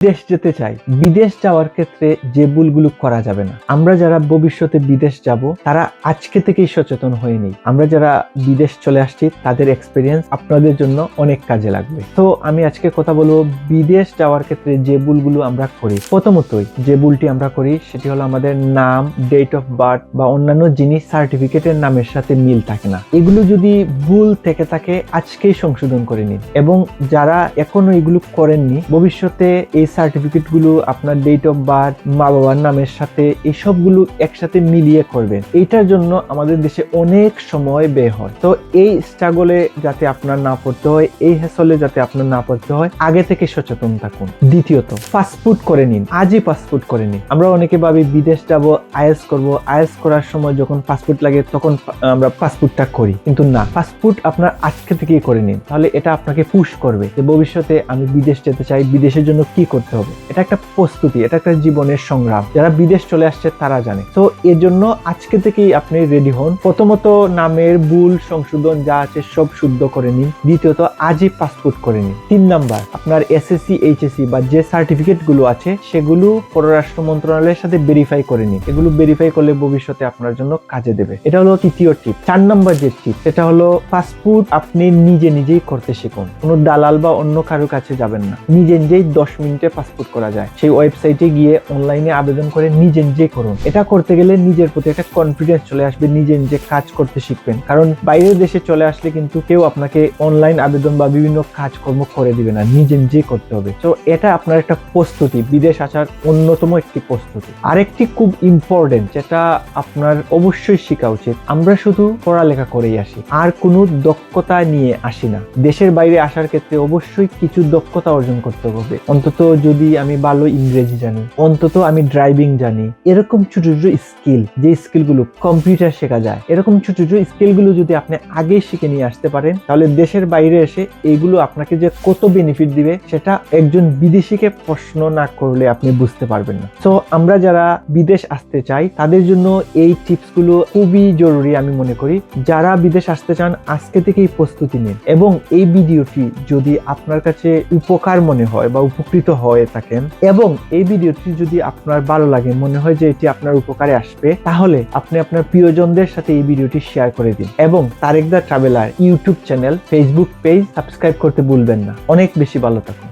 বিদেশ যেতে চাই, বিদেশ যাওয়ার ক্ষেত্রে যে ভুলগুলো করা যাবে না। আমরা যারা ভবিষ্যতে বিদেশ যাব, তারা আজকে থেকেই সচেতন হয়ে নেই। আমরা যারা বিদেশ চলে আসছি, তাদের এক্সপিরিয়েন্স আপনাদের জন্য অনেক কাজে লাগবে। তো আমি আজকে কথা বলব বিদেশ যাওয়ার ক্ষেত্রে যে ভুলগুলো আমরা করি। প্রথমতই যে ভুলটি আমরা করি, সেটি হলো আমাদের নাম ডেট অফ বার্থ বা অন্যান্য জিনিস সার্টিফিকেটের নামের সাথে মিল থাকে না। এগুলো যদি ভুল থেকে থাকে, আজকেই সংশোধন করে নিন। এবং যারা এখনও এগুলো করেননি, ভবিষ্যতে এই সার্টিফিকেটগুলো আপনার ডেট অফ বার্থ মা বাবার নামের সাথে এই সবগুলো একসাথে মিলিয়ে করবেন। এইটার জন্য আমাদের দেশে অনেক সময় ব্যয় হয়। তো এই স্ট্রাগলে যাতে আপনার না পড়তে হয়, এই হেসলে যাতে আপনার না পড়তে হয়, আগে থেকে সচেতন থাকুন। দ্বিতীয়ত পাসপোর্ট করে নিন। আজই পাসপোর্ট করে নিন। আমরা অনেকে ভাবি, বিদেশ যাব আইএস করব। আইএস করার সময় যখন পাসপোর্ট লাগে, তখন আমরা পাসপোর্টটা করি। কিন্তু না পাসপোর্ট আপনার আজকে থেকেই করে নিন। তাহলে এটা আপনাকে পুশ করবে যে ভবিষ্যতে আমি বিদেশ যেতে চাই, বিদেশের জন্য কি করতে হবে। এটা একটা প্রস্তুতি, এটা একটা জীবনের সংগ্রাম। যারা বিদেশ চলে আসছে, তারা জানে। তো এর জন্য আজকে থেকেই আপনি রেডি হন। প্রথমত নামের ভুল সংশোধন যা আছে, সব শুদ্ধ করে নিন। দ্বিতীয়ত, আজই পাসপোর্ট করে নিন। তিন নাম্বার, আপনার এসএসসি এইচএসসি বা যে সার্টিফিকেটগুলো আছে, সেগুলো পররাষ্ট্র মন্ত্রণালয়ের সাথে ভেরিফাই করে নিন। এগুলো ভেরিফাই করলে ভবিষ্যতে আপনার জন্য কাজে দেবে। এটা হলো তৃতীয় টিপ চার নাম্বার যে টিপ সেটা হলো পাসপোর্ট আপনি নিজে নিজেই করতে শিখুন। কোনো দালাল বা অন্য কারও কাছে যাবেন না। নিজে নিজেই দশ মিনিটে পাসপোর্ট করা যায়। সেই ওয়েবসাইটে গিয়ে অনলাইনে আবেদন করে নিজে নিজে করুন। এটা করতে গেলে নিজের প্রতি একটা কনফিডেন্স চলে আসবে, নিজে নিজে কাজ করতে শিখবেন। কারণ বাইরের দেশে চলে আসলে কিন্তু কেউ আপনাকে অনলাইন আবেদন বা বিভিন্ন কাজকর্ম করে দিবে না, নিজে নিজেই করতে হবে। তো এটা আপনার একটা প্রস্তুতি, বিদেশ আসার অন্যতম একটি প্রস্তুতি। আরেকটি খুব ইম্পর্টেন্ট যেটা আপনার অবশ্যই শেখা উচিত, আমরা শুধু পড়ালেখা করেই আসি, আর কোনো দক্ষতা নিয়ে আসি না। দেশের বাইরে আসার ক্ষেত্রে অবশ্যই কিছু দক্ষতা অর্জন করতে হবে। অন্তত যদি আমি ভালো ইংরেজি জানি, অন্তত আমি ড্রাইভিং জানি, এরকম ছোট ছোট স্কিল যে স্কিলগুলো কম্পিউটার শেখা যায়, এরকম ছোট ছোট স্কিলগুলো যদি আপনি আগে শিখে নিয়ে আসতে পারেন, তাহলে দেশের বাইরে এসে এইগুলো আপনাকে যে কত বেনিফিট দিবে, সেটা একজন বিদেশিকে প্রশ্ন না করলে আপনি বুঝতে পারবেন না। তো আমরা যারা বিদেশ আসতে চাই, তাদের জন্য এই টিপসগুলো খুবই জরুরি আমি মনে করি। যারা বিদেশ আসতে চান, আজকে থেকেই প্রস্তুতি নিন এবং এই ভিডিওটি যদি আপনার কাছে উপকার মনে হয় বা উপকৃত হয়ে থাকেন। এবং এই ভিডিওটি যদি আপনার ভালো লাগে, মনে হয় যে এটি আপনার উপকারে আসবে, তাহলে আপনি আপনার প্রিয়জনদের সাথে এই ভিডিওটি শেয়ার করে দিন। এবং Tarek the traveller YouTube channel Facebook page subscribe করতে ভুলবেন না। অনেক বেশি ভালো থাকুন।